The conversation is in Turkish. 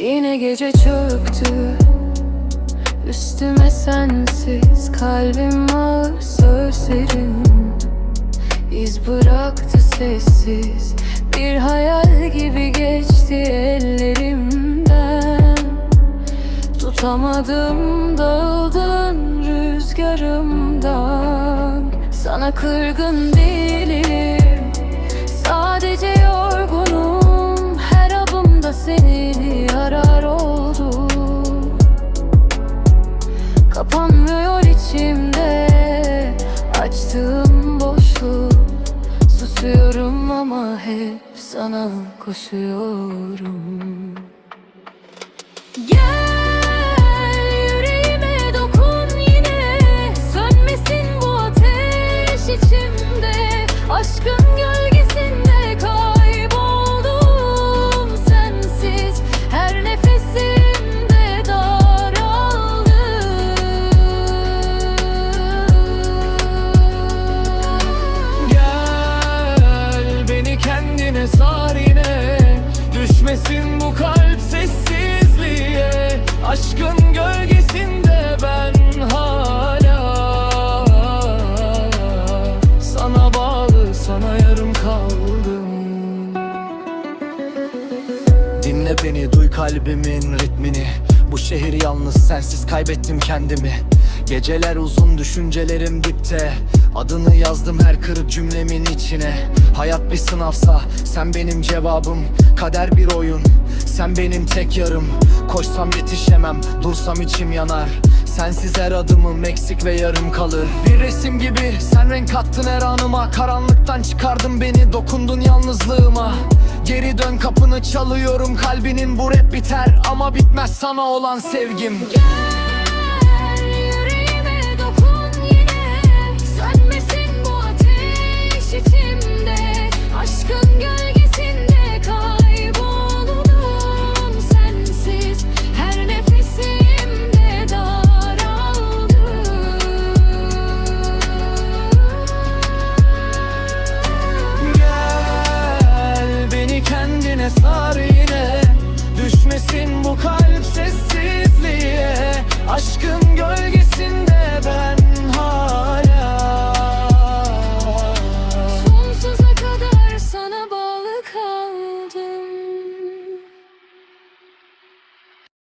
Yine gece çöktü. Üstüme sensiz Kalbim ağır sözlerin. İz bıraktı sessiz. Bir hayal gibi geçti ellerimden. Tutamadım dağıldın rüzgarımdan. Sana kırgın değilim Açtığım boşluk Susuyorum ama hep sana koşuyorum Beni duy kalbimin ritmini. Bu şehir yalnız sensiz kaybettim kendimi. Geceler uzun düşüncelerim dipte. Adını yazdım her kırık cümlemin içine. Hayat bir sınavsa sen benim cevabım. Kader bir oyun sen benim tek yarım. Koşsam yetişemem dursam içim yanar. Sensiz her adımım eksik ve yarım kalır. Bir resim gibi sen renk kattın her anıma. Karanlıktan çıkardın beni dokundun yalnızlığıma Geri dön kapını çalıyorum kalbinin bu rap biter. Ama bitmez sana olan sevgim. Gel